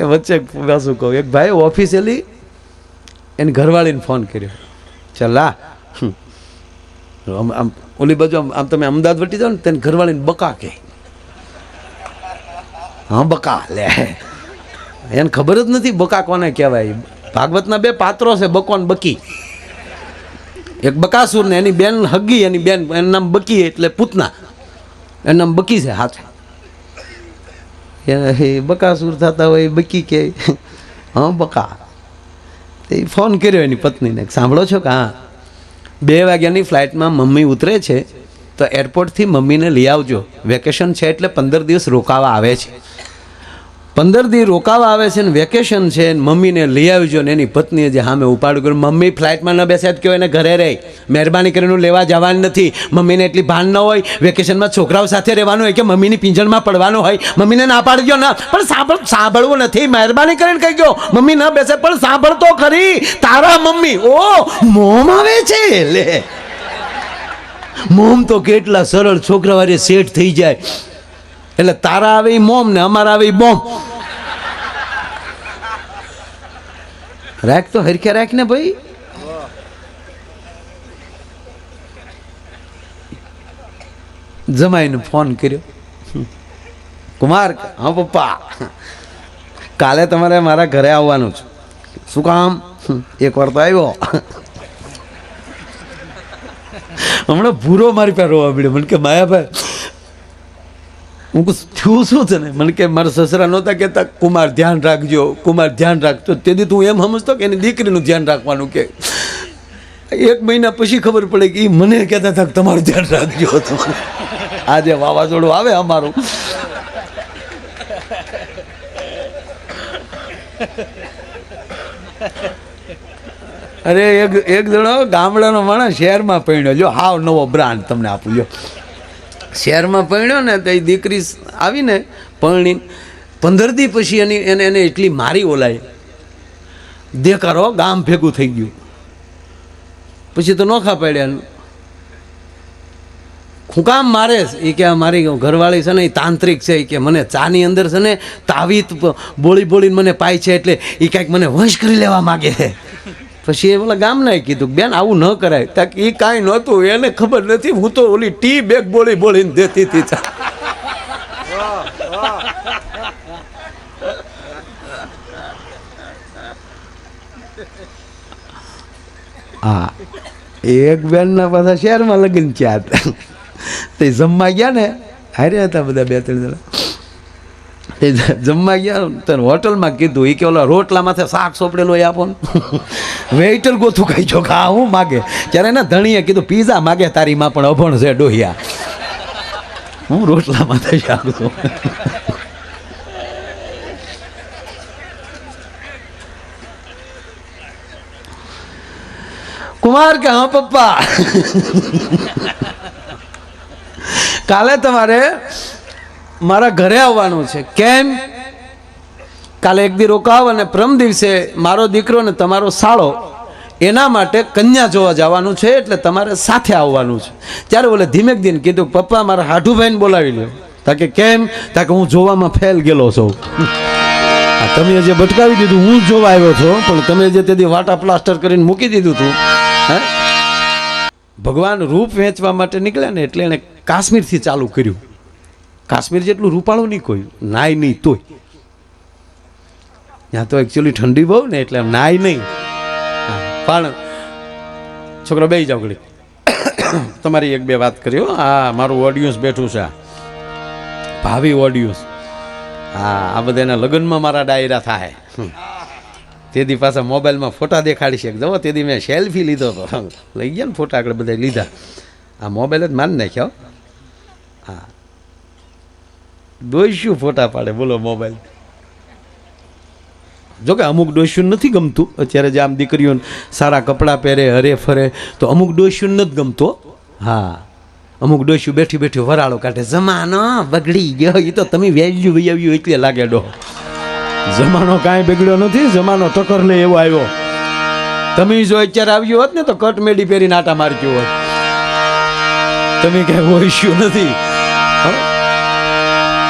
એ વચ્ચે પાછું કહું. એક ભાઈ ઓફિસેલી એની ઘરવાળીને ફોન કર્યો. ચલા. આમ આમ, ઓલી બાજુ આમ તમે અમદાવાદ વટી જાઓ ને તેની ઘરવાળીને બકા કે હા, બકા, લે. એને ખબર જ નથી બકા કોને કહેવાય. ભાગવતના બે પાત્રો છે, બકો બકી. એક બકાસુર ને એની બેન હગી, એની બેન, એનું નામ બકી એટલે પૂતના. એનું નામ બકી છે હાથ. એ બકાસુર થતા હોય બકી કે, હા, બકા. તે ફોન કર્યો એની પત્નીને, સાંભળો છો કે, હા. બે વાગ્યાની ફ્લાઇટમાં મમ્મી ઉતરે છે, તો એરપોર્ટથી મમ્મીને લઈ આવજો. વેકેશન છે એટલે પંદર દિવસ રોકાવા આવે છે. પંદર દી રોકાવા આવે છે ને વેકેશન છે ને, મમ્મીને લઈ આવજો ને, એની પત્નીએ જે સામે ઉપાડું કર્યું. મમ્મી ફ્લાઇટમાં ન બેસે કયો એને ઘરે રહે. મહેરબાની કરીને લેવા જવાની નથી. મમ્મીને એટલી ભાન ન હોય. વેકેશનમાં છોકરાઓ સાથે રહેવાનું હોય કે મમ્મીની પિંજણમાં પડવાનું હોય. મમ્મીને ના પાડજો ના. પણ સાંભળ, સાંભળવું નથી. મહેરબાની કરીને કહી ગયો મમ્મી ન બેસે, પણ સાંભળતો ખરી. તારા મમ્મી, ઓ, મોમ આવે છે. લે. મોમ તો કેટલા સરળ છોકરા વારે સેટ થઈ જાય. એટલે તારા આવે મોમ ને અમારા આવે બોમ. રાખ તો હરખે રાખ ને ભાઈ. જમાઈને ફોન કર્યો. કુમાર, હા પપ્પા. કાલે તમારે મારા ઘરે આવવાનું છે. શું કામ? એક વાર તો આવ્યો. હમણાં ભૂરો મારી પાસે રોવા મળ્યો. મને કે, માયાભાઈ હું થયું શું છે ને મને કે મારા સસરા નહોતા કહેતા, કુમાર ધ્યાન રાખજો, કુમાર ધ્યાન રાખજો તેથી તું એમ સમજતો કે એની દીકરીનું ધ્યાન રાખવાનું કે? એક મહિના પછી ખબર પડે કે એ મને કહેતા હતા તમારું ધ્યાન રાખજો. આજે વાવાઝોડું આવે અમારું. અરે એક એક જણો ગામડાનો માણસ શહેરમાં પડ્યો. જો હાવ નવો બ્રાન્ડ તમને આપું જો શહેરમાં પરણ્યો ને તો એ દીકરી આવીને પરણી પંદર દી પછી એની એને એને એટલી મારી ઓલાય. દેકારો ગામ ભેગું થઈ ગયું. પછી તો નોખા પડ્યા હું કામ મારે એ કે મારી ઘરવાળી છે ને એ તાંત્રિક છે. એ કે મને ચાની અંદર છે ને તાવીત બોળી બોળીને મને પાય છે એટલે એ કાંઈક મને વંશ કરી લેવા માગે છે. પછી એ પેલા ગામના કીધું બેન, આવું ન કરાય. ત્યાં એ કાંઈ નહોતું, એને ખબર નથી, હું તો ઓલી ટી બેગ બોલી બોલીને દેતી હતી. હા, એક બેનના પાછા શહેરમાં લગ્ન થયા હતા. તે જમવા ગયા ને હારે હતા બધા બે ત્રણ જણા. જમવા ગયા તને હોટલમાં કીધું એ કે ઓલા રોટલા શાક સોપડેલો એ આપો વેઇટર ગોથું કહી છો કે હા હું માગે? ત્યારે ને ધણીએ કીધું, પીઝા માગે તારીમાં પણ અભણ છે ડોહિયા. હું રોટલા માથે છું કુમાર કે, હા, પપ્પા. કાલે તમારે મારા ઘરે આવવાનું છે. કેમ? કાલે એક દી રોકાવ અને પ્રમ દિવસે મારો દીકરો ને તમારો સાળો એના માટે કન્યા જોવા જવાનું છે એટલે તમારે સાથે આવવાનું છે. ત્યારે બોલે ધીમેક દિન કીધું, પપ્પા, મારા હાઠુભાઈને બોલાવી લો તાકે કેમ? તાકે હું જોવામાં ફેલ ગયેલો છું. તમે જે ભટકાવી દીધું, હું જોવા આવ્યો છો, પણ તમે જે તેથી વાટા પ્લાસ્ટર કરીને મૂકી દીધું હતું હે? ભગવાન રૂપ વેચવા માટે નીકળ્યા ને એટલે એણે કાશ્મીરથી ચાલુ કર્યું. કાશ્મીર જેટલું રૂપાળું નહીં કોઈ, નાય નહીં તોય. ત્યાં તો એકચ્યુઅલી ઠંડી બહુ ને એટલે નાય નહીં. પણ છોકરો બે જાવ ઘડી તમારી એક બે વાત કર્યો આ મારું ઓડિયન્સ બેઠું છે. ભાવિ ઓડિયન્સ હા, આ બધાના લગ્નમાં મારા ડાયરા થાય. તેથી પાછા મોબાઈલમાં ફોટા દેખાડી શકે જવો તેથી મેં સેલ્ફી લીધો હતો. લઈ ગયા ને ફોટા આગળ બધા લીધા. આ મોબાઈલ જ માન નાખ્યો હા. ડોસ્યું ફોટા પાડે બોલો મોબાઈલ. જો કે અમુક ડોસ્યું નથી ગમતું અત્યારે જે આમ દીકરીઓ સારા કપડાં પહેરે હરે ફરે તો અમુક ડોસ્યું નથી ગમતો હા. અમુક ડોસ્યું બેઠી બેઠી વરાળો કાઢે જમાનો બગડી ગયો એ તો તમે વેલ્યુ વૈયાવ્યું એટલે લાગે ડો. જમાનો કાંઈ બગડ્યો નથી જમાનો ટક્કર લે એવો આવ્યો. તમે જો અત્યારે આવ્યો હોત ને તો કટ મેડી પહેરીને આટા મારજો હોત. તમે ક્યાંય ઓળખ્યું નથી?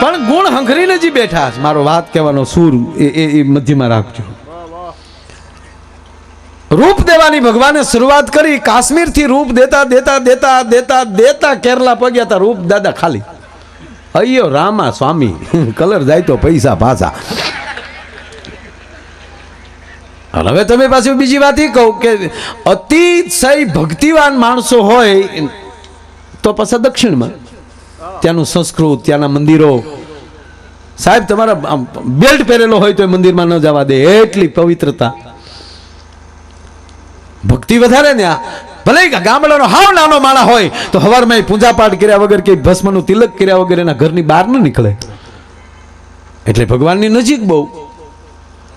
પણ ગુણ હંખરીને જ બેઠા મારો વાત કહેવાનો સૂર એ એ મધ્યમાં રાખજો. રૂપ દેવાની ભગવાને શરૂઆત કરી, કાશ્મીરથી રૂપ દેતા દેતા દેતા દેતા દેતા કેરલા પગ્યા હતા રૂપ દાદા ખાલી. અయ్યો રામા સ્વામી, કલર જાય તો પૈસા પાછા. હવે તમે પાછું બીજી વાત એ કહું કે અતિશય ભક્તિવાન માણસો હોય, તો પાછા દક્ષિણમાં. ત્યાંનું સંસ્કૃત, ત્યાંના મંદિરો. સાહેબ, તમારા બેલ્ટ પહેરેલો હોય તો એ મંદિરમાં ન જવા દે. એટલી પવિત્રતા. ભક્તિ વધારે ને આ. ભલે ગામડાનો હાવ નાનો માણા હોય, તો હવારમાં પૂજા પાઠ કર્યા વગર કે ભસ્મનું તિલક કર્યા વગર એના ઘરની બહાર ન નીકળે. એટલે ભગવાનની નજીક બહુ.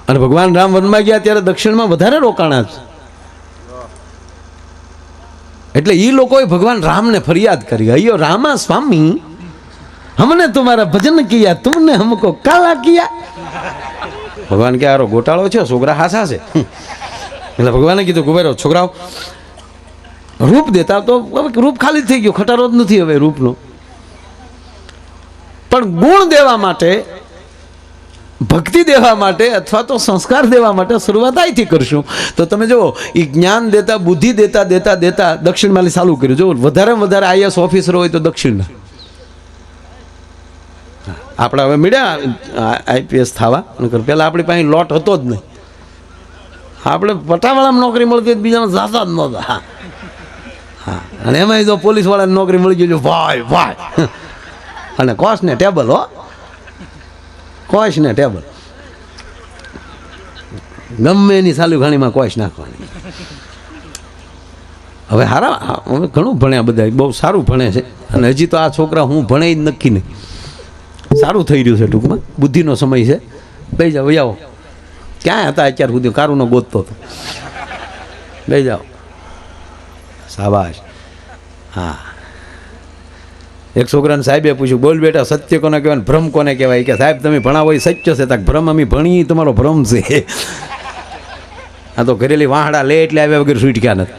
અને ભગવાન રામ વનમાં ગયા ત્યારે દક્ષિણમાં વધારે રોકાણા છે એટલે એ લોકોએ ભગવાન રામને ફરિયાદ કરી. અયો રામા સ્વામી, હમને તમારા ભજન કિયા, તુમને હમકો કાલા કિયા? ભગવાન કે, આરો ગોટાળો છે, છોકરા હાસા છે. એટલે ભગવાને કીધું, કુબેરો, છોકરાઓ, રૂપ દેતા તો રૂપ ખાલી થઈ ગયું, ખટારો જ નથી હવે રૂપનો. પણ ગુણ દેવા માટે ભક્તિ દેવા માટે અથવા તો સંસ્કાર દેવા માટે શરૂઆત અહીંથી કરશું. તો તમે જુઓ એ જ્ઞાન દેતા, બુદ્ધિ દેતા દેતા દેતા દક્ષિણમાં ચાલુ કર્યું. જો વધારે વધારે આઈએસ ઓફિસર હોય તો દક્ષિણના. આપણે હવે મળ્યા આઈપીએસ થવા. પહેલાં આપણી પાસે લોટ હતો જ નહીં. આપણે પટાવાળામાં નોકરી મળતી હતી, બીજામાં જાતા જ નહોતા. હા. હા, અને એમાંય જો પોલીસવાળાને નોકરી મળી ગઈ ભાઈ ભાઈ. અને કોસ ને ટેબલ, હો. કોશ ને ટેબલ. ગમે એની સાલુ ઘાણીમાં કોશ નાખવાની. હવે હારા અમે ઘણું ભણ્યા બધા, બહુ સારું ભણે છે. અને હજી તો આ છોકરા હું ભણે જ નક્કી નહીં. સારું થઈ રહ્યું છે ટૂંકમાં. બુદ્ધિનો સમય છે. લઈ જાઓ આવો ક્યાં હતા અત્યાર સુધી? કારુનો ગોતતો હતો. લઈ જાઓ. સાબાશ. હા. એક છોકરાને સાહેબે પૂછ્યું, બોલ બેટા, સત્ય કોને કહેવાય ભ્રમ કોને કહેવાય? કે સાહેબ, તમે ભણાવો એ સત્ય છે, તાક ભ્રમ અમે ભણી તમારો ભ્રમ છે. આ તો ઘરેલી વાહડા લે એટલે આવ્યા વગર છૂટક્યા નથી.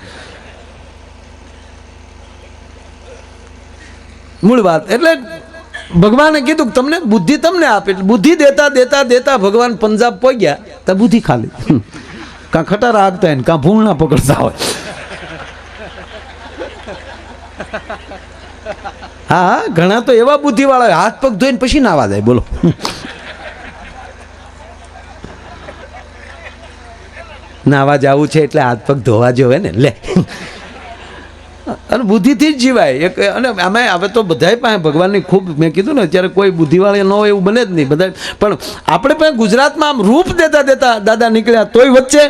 મૂળ વાત, એટલે ભગવાને કીધું કે તમને બુદ્ધિ તમને આપે બુદ્ધિ દેતા દેતા દેતા ભગવાન પંજાબ પહોંચ્યા તો બુદ્ધિ ખાલી. કાં ખટારા આગતા હોય કાં ભૂંગણા પકડતા હોય. હા ઘણા તો એવા બુદ્ધિવાળા હોય, હાથ પગ ધોઈને પછી નાવા જાય બોલો. નાવા જવું છે એટલે હાથ પગ ધોવા જોવે ને, લે. અને બુદ્ધિથી જ જીવાય. એક, અને આમાં હવે તો બધાય પાસે ભગવાનની ખૂબ, મેં કીધું ને, અત્યારે કોઈ બુદ્ધિવાળી ન હોય એવું બને જ નહીં બધા પણ આપણે પણ ગુજરાતમાં આમ રૂપ દેતા દેતા દાદા નીકળ્યા તોય વચ્ચે,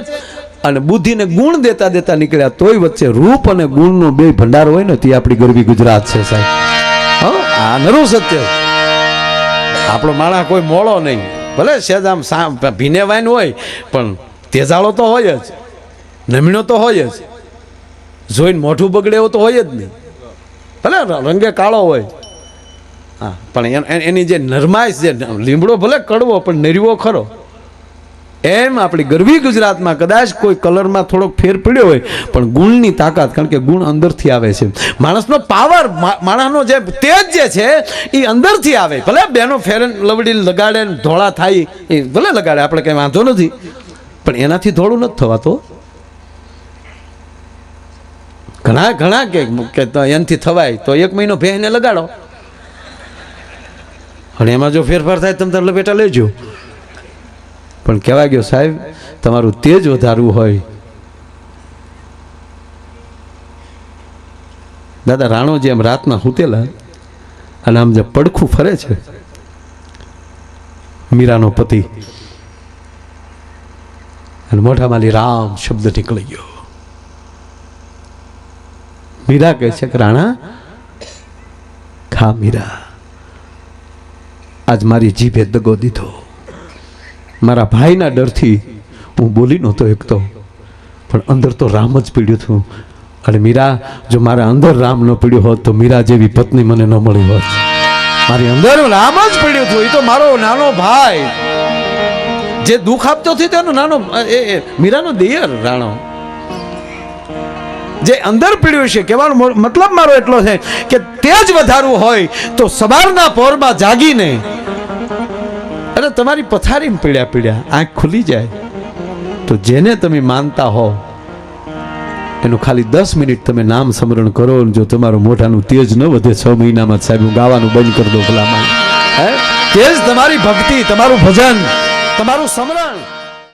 અને બુદ્ધિને ગુણ દેતા દેતા નીકળ્યા તોય વચ્ચે, રૂપ અને ગુણનો બે ભંડાર હોય ને, તે આપણી ગરવી ગુજરાત છે, સાહેબ. આ નરું સત્ય. આપણો માણસ કોઈ મોળો નહીં. ભલે સેજ આમ ભીને વાઈન હોય, પણ તેજાળો તો હોય જ. નમીણો તો હોય જ. જોઈને મોઢું બગડે એવું તો હોય જ નહીં. ભલે રંગે કાળો હોય. હા, પણ એની જે નરમાઈશ, જે લીમડો ભલે કડવો, પણ નરવો ખરો. એમ આપણી ગરવી ગુજરાતમાં કદાચ કોઈ કલરમાં થોડોક ફેર પડ્યો હોય, પણ ગુણની તાકાત, કારણ કે ગુણ અંદરથી આવે છે. માણસનો પાવર માણસનો જે તેજ જે છે, એ અંદરથી આવે. ભલે બેનો ફેર લવડી લગાડે ધોળા થાય, એ ભલે લગાડે, આપણે કંઈ વાંધો નથી. પણ એનાથી ધોળું નથી થવાતું. ઘણા ઘણા કે એનાથી થવાય, તો એક મહિનો ભેંને લગાડો. અને એમાં જો ફેરફાર થાય, તમે તમે લપેટા લેજો. પણ કહેવા ગયો સાહેબ, તમારું તેજ વધારવું હોય. દાદા, રાણો જેમ રાતના સૂતેલા અને આમ જે પડખું ફરે છે, મીરાનો પતિ. અને મોઢામાંથી રામ શબ્દ નીકળી ગયો. મીરા કહે છે કે, રાણા, ખા મીરા. આજ મારી જીભે દગો દીધો. મારા ભાઈના ડરથી હું બોલી નહોતો એકતો પણ અંદર તો રામ જ પીડ્યું હતું. અને મીરા, જો મારા અંદર રામ ન પીડ્યો હોત, તો મીરા જેવી પત્ની મને ન મળી હોત. મારી અંદર રામ જ પીડ્યું હતું. એ તો મારો નાનો ભાઈ. જે દુઃખ આપતો હતો તેનો નાનો, એ મીરાનો દિયર રાણો. જે અંદર પીડ્યું છે, કહેવાનો મતલબ મારો એટલો છે કે તે જ વધારવું હોય તો સવારના પોરમાં જાગીને તમારી પથારીમાં પીડ્યા પીડ્યા આંખ ખુલી જાય. તો જેને તમે માનતા હો, એનું ખાલી દસ મિનિટ તમે નામ સ્મરણ કરો જો તમારું મોઢાનું તેજ ન વધે છ મહિનામાં સાહેબ, હું ગાવાનું બંધ કરી દો ભલામાં તેજ તમારી ભક્તિ, તમારું ભજન, તમારું સ્મરણ.